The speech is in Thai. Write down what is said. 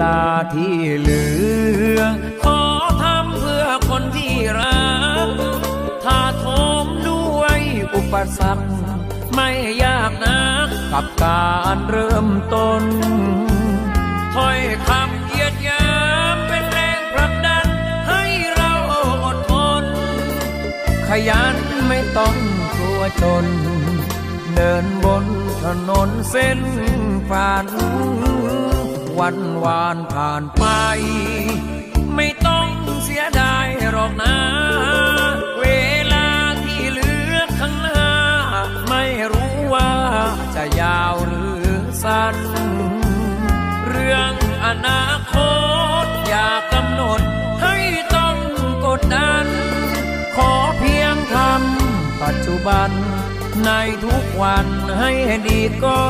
ลาที่เหลือ ขอทำเพื่อคนที่รักถ้าทมด้วยอุปสรรคไม่ยากนะกับการเริ่มต้นถ้อยคำเยียดยามเป็นแรงผลักดัน ให้เราอดทน ขยันไม่ต้องกลัวจน เดินบนถนนเส้นฝัน วันวานผ่านไป ไม่ต้องเสียดายหรอกนะ เวลาที่เหลือข้างหน้า ไม่รู้ว่าจะยาวหรือสั้น เรื่องอนาคตอย่ากำหนดให้ต้องกดดัน ขอเพียงทำปัจจุบันในทุกวันให้ดีก็